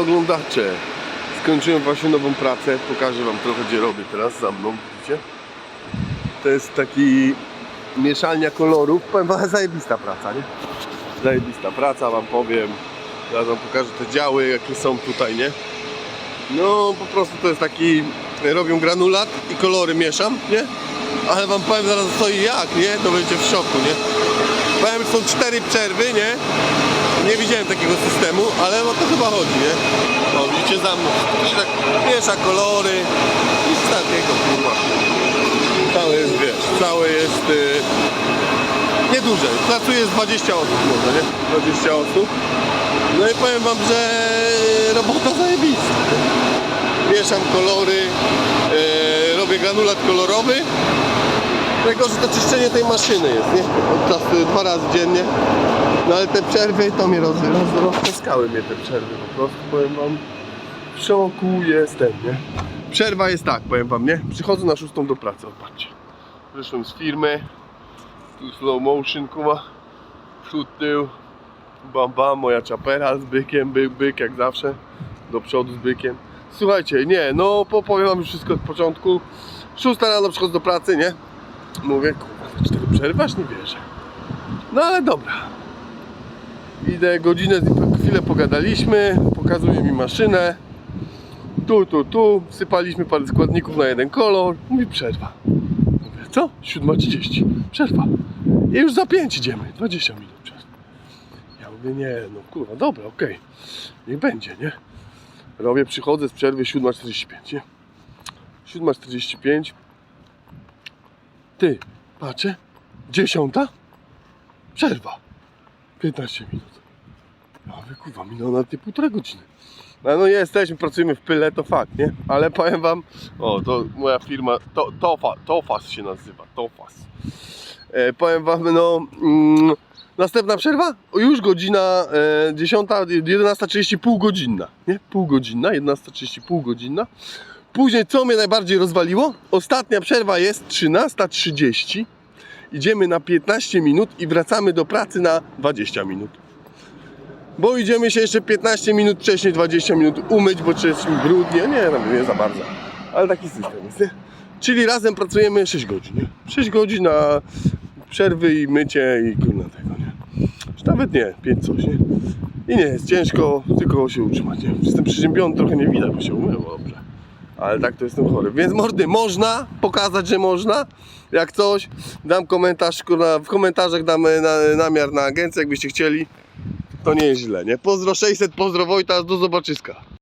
Oglądacze, skończyłem właśnie nową pracę. Pokażę Wam trochę, gdzie robię teraz za mną, widzicie? To jest taki mieszalnia kolorów. Powiem Wam, zajebista praca, nie? Zajebista praca, Wam powiem. Zaraz Wam pokażę te działy, jakie są tutaj, nie? No, po prostu to jest taki... Robią granulat i kolory mieszam, nie? Ale Wam powiem zaraz co i jak, nie? To będziecie w szoku, nie? Powiem, są cztery przerwy, nie? Nie widziałem takiego systemu, ale o to chyba chodzi, nie? O, widzicie za mną, tak miesza kolory, nic takiego, kurwa. Całe jest, wiesz, całe jest... Y... Nieduże, pracuje z 20 osób może, nie? 20 osób. No i powiem wam, że robota zajebista. Mieszam kolory, e, robię granulat kolorowy. Najgorsze to czyszczenie tej maszyny jest, nie? Od czasu dwa razy dziennie. No ale te przerwy to mnie roz, roz, roztrzaskały mnie te przerwy po prostu, powiem wam. W szoku jestem, nie? Przerwa jest tak, powiem wam, nie? Przychodzę na szóstą do pracy, zobaczcie. Wyszłem z firmy, tu slow motion, kuma, przód, tył, bam bam, moja czapera z bykiem, byk, byk jak zawsze, do przodu z bykiem. Słuchajcie, nie, no po- powiem wam już wszystko od początku. Szósta rano przychodzę do pracy, nie? Mówię, kurwa, za cztery przerwy, aż nie wierzę. No ale dobra. Idę godzinę, chwilę pogadaliśmy, pokazuje mi maszynę. Tu, tu, tu, wsypaliśmy parę składników na jeden kolor. Mówi przerwa. Mówię, co? 7.30. Przerwa. I już za 5 idziemy. 20 minut przerwa. Ja mówię, nie, no kurwa, dobra, okej. Niech będzie, nie? Robię, przychodzę z przerwy 7.45, nie? 7.45. Ty, patrzę. Dziesiąta? Przerwa. 15 minut. Ja mówię, kurwa, minęło na te półtora godziny. No, no jesteśmy, pracujemy w pyle, to fakt, nie? Ale powiem wam, o, to moja firma, to, Tofa, Tofas się nazywa, Tofas. E, powiem wam, no, mm, następna przerwa? Już godzina e, 10, 11.30, półgodzinna, nie? Półgodzinna, 11.30, półgodzinna. Później, co mnie najbardziej rozwaliło? Ostatnia przerwa jest 13.30. Idziemy na 15 minut i wracamy do pracy na 20 minut. Bo idziemy się jeszcze 15 minut wcześniej, 20 minut umyć, bo czy jesteśmy brudni, nie, no nie za bardzo. Ale taki system jest, nie? Czyli razem pracujemy 6 godzin, nie? 6 godzin na przerwy i mycie i kurna tego, nie? Nawet nie, 5 coś, nie? I nie jest ciężko, tylko się utrzymać, nie? Jestem przeziębiony, trochę nie widać, bo się umyło, dobrze. Ale tak to jestem chory. Więc mordy, można pokazać, że można. Jak coś, dam komentarz, w komentarzach damy na, namiar na agencję, jakbyście chcieli. To nie jest źle, nie? Pozdro 600, pozdro Wojta, do zobaczyska.